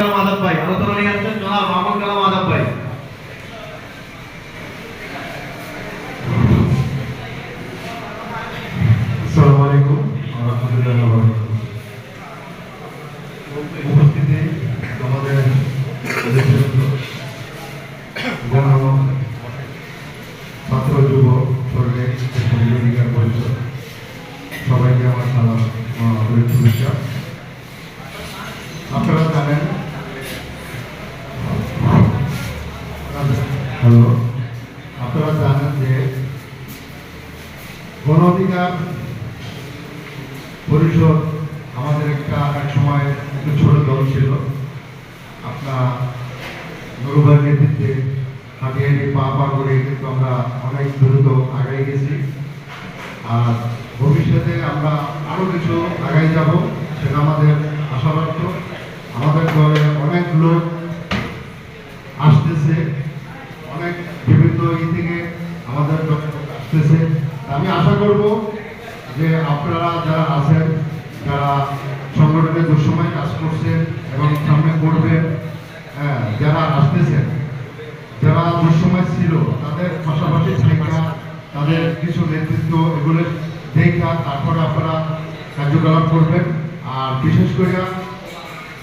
কালাম আজাদ ভাই আলোচনা নিয়ে আসছেন জনাব মামুন কালাম আজাদ ভাই। সবাইকে আমার সালাম আমার আন্তরিক শুভেচ্ছা আপনারা জানেন হ্যালো আপনারা জানেন যে গণ অধিকার পরিষদ আমাদের একটা এক সময় একটা ছোট দল ছিল। আপনার নুরুভাই নেতৃত্বে হাঁটি হাঁটি পা পা করে কিন্তু আমরা অনেক দ্রুত আগাই গেছি। আর ভবিষ্যতে আমরা আরও কিছু আগাই যাব, সেটা আমাদের আশাবাদ আমাদের দলে অনেক লোক আসতেছে অনেক বিভিন্ন ই থেকে আমাদের দলে লোক আসতেছে তা আমি আশা করব যে আপনারা যারা আছেন যারা সংগঠনের দুঃসময় কাজ করছেন এবং সামনে করবেন হ্যাঁ, যারা আসতেছেন যারা দুঃসময় ছিল তাদের পাশাপাশি থাকা তাদের কিছু নেতৃত্ব এগুলো দেখা তারপরে আপনারা কার্যকলাপ করবেন। আর বিশেষ করে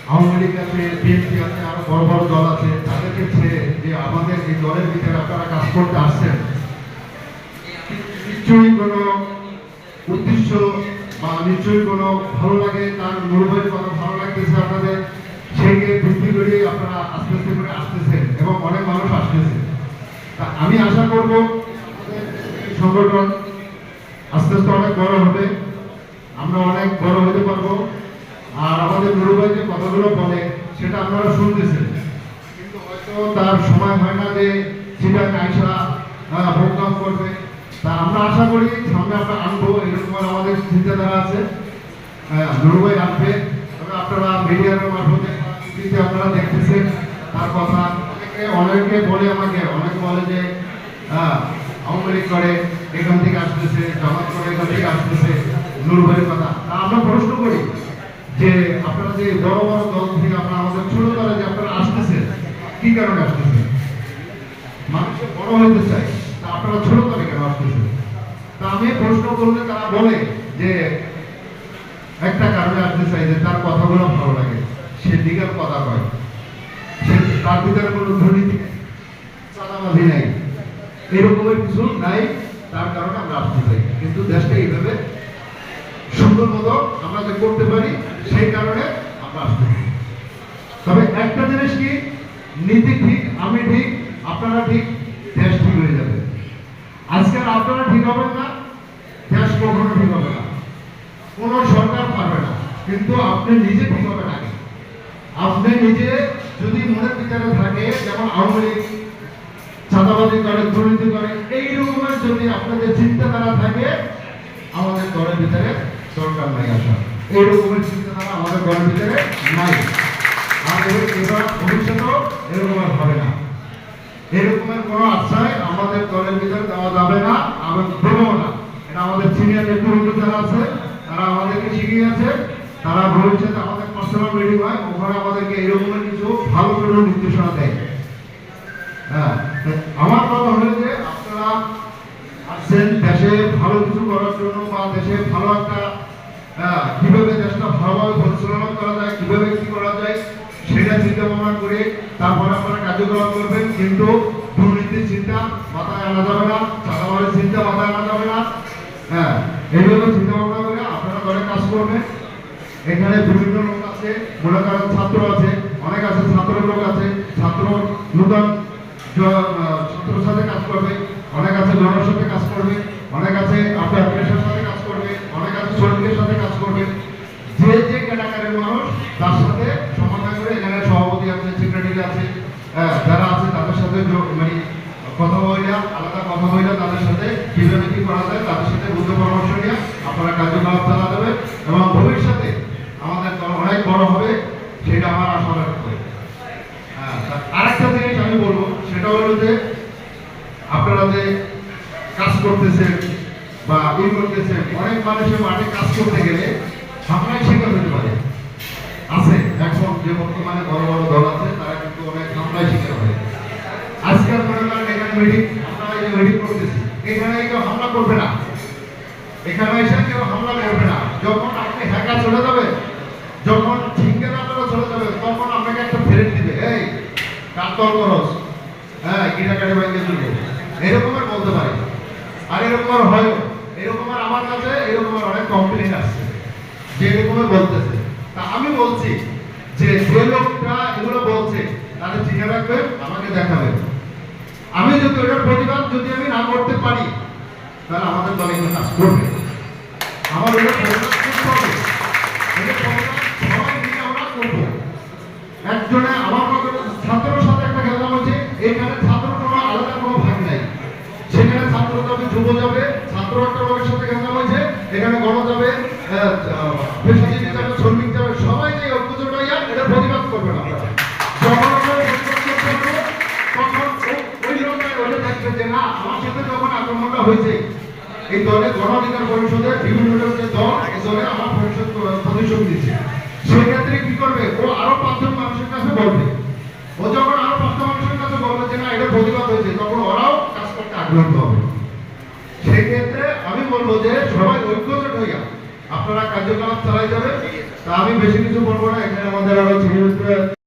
আওয়ামী লীগ আছে বিএনপি আছে আরও বড় বড় দল আছে তাদেরকে ছেড়ে যে আমাদের এই দলের ভিতরে আপনারা কাজ করতে আসছেন নিশ্চয়ই কোনো উদ্দেশ্য বা নিশ্চয়ই কোনো ভালো লাগে, তার মনোভাবের কথা ভালো লাগতেছে আপনাদের, সেইকে ভিত্তি করে আপনারা আস্তে আস্তে করে আসতেছেন এবং অনেক মানুষ আসতেছে। তা আমি আশা করব সংগঠন আস্তে আস্তে অনেক বড় হবে, আমরা অনেক বড় হতে পারব। আর আমাদের নুরুভাই যে কথাগুলো বলে, সেটা আপনারা শুনতেছেন। কিন্তু হয়তো তার সময় হয় না যে সেটা কাইসা প্রোগ্রাম করবে। তা আমরা আশা করি সামনে আমরা আনব এরকম আমাদের চিন্তাধারা আছে। হ্যাঁ, নুরুভাই আসবে তবে আপনারা মিডিয়ার মারফতে আপনারা দেখতেছেন তার কথা অনেকে অনেকে বলে আমাকে অনেকে বলে যে হ্যাঁ আওয়ামী লীগ করে এখান থেকে আসতেছে জামাত করে এখান থেকে আসতেছে নুরুভাইয়ের কথা। তা আমরা প্রশ্ন করি যে আপনারা যে বড় বড় দল থেকে আপনারা আমাদের ছোট দলে যে আপনারা আসতেছেন কি কারণে আসতেছেন? মানুষে বড় হইতে চায়। তা আপনারা ছোট আমি প্রশ্ন করলে তারা বলে যে একটা কারণে আসতে চাই যে তার কথাগুলো ভালো লাগে সে দিকের কথা কয়। সে তার ভিতরে কোনো দুর্নীতি নেই, এরকমের কিছু নাই তার কারণে আমরা আসতে চাই। কিন্তু দেশটা এইভাবে সুন্দর মতো আমরা যে করতে পারি সেই কারণে আমরা আসতে পারি তবে একটা জিনিস কি নীতি ঠিক আমি ঠিক আপনারা ঠিক আজকে আর আপনারা ঠিক হবেন না দেশ কখনো ঠিক হবে না। কোন সরকার পারবে না, কিন্তু আপনি নিজে ঠিক হবেন আগে আপনি নিজে যদি মনের বিচারে থাকে, যেমন আওয়ামী লীগ, চাঁদাবাজি করে, দুর্নীতি করে এই রকমের যদি আপনাদের চিন্তাধারা থাকে, আমাদের দলের ভিতরে দরকার নাই আসা। এই রকমের চিন্তাধারা আমাদের দলের ভিতরে নাই। আর এবার ভবিষ্যতেও এরকম হবে না। এরকমের কোনো আশ্রয় আমাদের দলের ভিতরে দেওয়া যাবে না এবং দেবও না। এটা আমাদের সিনিয়র নেতৃবৃন্দ যারা আছে তারা আমাদেরকে শিখিয়েছে তারা ভবিষ্যতে আমাদের পার্সোনাল মিটিং হয় ওখানে আমাদেরকে এরকমের কিছু ভালো করে নির্দেশনা দেয়। হ্যাঁ আমার কথা হলো যে আপনারা আসছেন দেশে ভালো কিছু করার জন্য বা দেশে ভালো একটা হ্যাঁ, কীভাবে দেশটা ভালোভাবে পরিচালনা করা যায় কীভাবে কি করা যায় সেটা চিন্তা ভাবনা করে তারপরে আপনারা কার্যকলাপ করবেন। কিন্তু দুর্নীতির চিন্তা মাথায় আনা যাবে না চাঁদাবাড়ির চিন্তা মাথায় আনা যাবে না হ্যাঁ এইভাবে চিন্তা ভাবনা করে আপনারা ঘরে কাজ করবেন। এখানে বিভিন্ন লোক আছে মনে করেন ছাত্র আছে অনেক আছে ছাত্র লোক আছে ছাত্র নূতন ছাত্রর সাথে কাজ করবে অনেক আছে জনের সাথে কাজ করবে অনেক আছে আপনার পেশার সাথে কাজ করবে অনেক আছে শ্রমিকের সাথে কাজ করবে। যে যে ক্যাটাগরির মানুষ তার সাথে সমাধান করে এখানে সভাপতি আছে সেক্রেটারি আছে হ্যাঁ, যারা আছে তাদের সাথে মানে কথা বলিয়া, আলাদা কথা বলিয়া তাদের সাথে কীভাবে কি করা যায়, তাদের সাথে বুদ্ধ পরামর্শ নিয়ে আপনারা কাজে কার্যকলাপ চালা দেবে এবং ভবিষ্যতে আমাদের দল অনেক বড় হবে, সেটা আমার আশা রাখতে হবে হ্যাঁ, আরেকটা জিনিস আমি বলব, সেটা হলো যে আপনারা যে কাজ করতেছেন বা ই করতেছেন, অনেক মানুষের মাঠে কাজ করতে গেলে সামনে শেখা হতে পারে। আছে, এখন যে বর্তমানে বড় বড় দল আছে, তারা কিন্তু অনেক সামনে শেখা হয়। আজকাল মনে হ্যাঁ, এরকম বলতে পারি আর এরকম হয় এরকম আমার কাছে এরকম আর অনেক আসছে, যে এরকমই বলতেছে। তা আমি বলছি যে যে লোকটা এগুলো বলছে, তাদের চিনে রাখবেন আমাকে দেখাবেন আমি যদি ওটার প্রতিবাদ যদি আমি না করতে পারি, তাহলে আমাদের দলে কিন্তু কাজ করবে আমার প্রতিবাদ করতে হবে। একজনে আমার সাথে একটা খেলা হচ্ছে এখানে ছাত্র কোনো আলাদা কোনো ভাগ নাই। সেখানে ছাত্র যাবে, যুব যাবে, ছাত্র একটা সাথে খেলা হয়েছে, এখানে গণ যাবে পেশাজীবী যাবে, শ্রমিক হয়েছে। এই দলে গণ অধিকার পরিষদে বিভিন্ন যে দল এই দলে আমার পরিষদ প্রতিশোধ দিচ্ছে সেক্ষেত্রে কি করবে? ও আরও পাঁচজন মানুষের কাছে বলবে। ও যখন আরও পাঁচটা মানুষের কাছে বলবে যে না, এটা প্রতিবাদ হয়েছে, তখন ওরাও কাজ করতে আগ্রহ হবে। সেক্ষেত্রে আমি বলব যে সবাই ঐক্যজোট হইয়া আপনারা কার্যকলাপ চালাই যাবে তা আমি বেশি কিছু বলব না, এখানে আমাদের আরও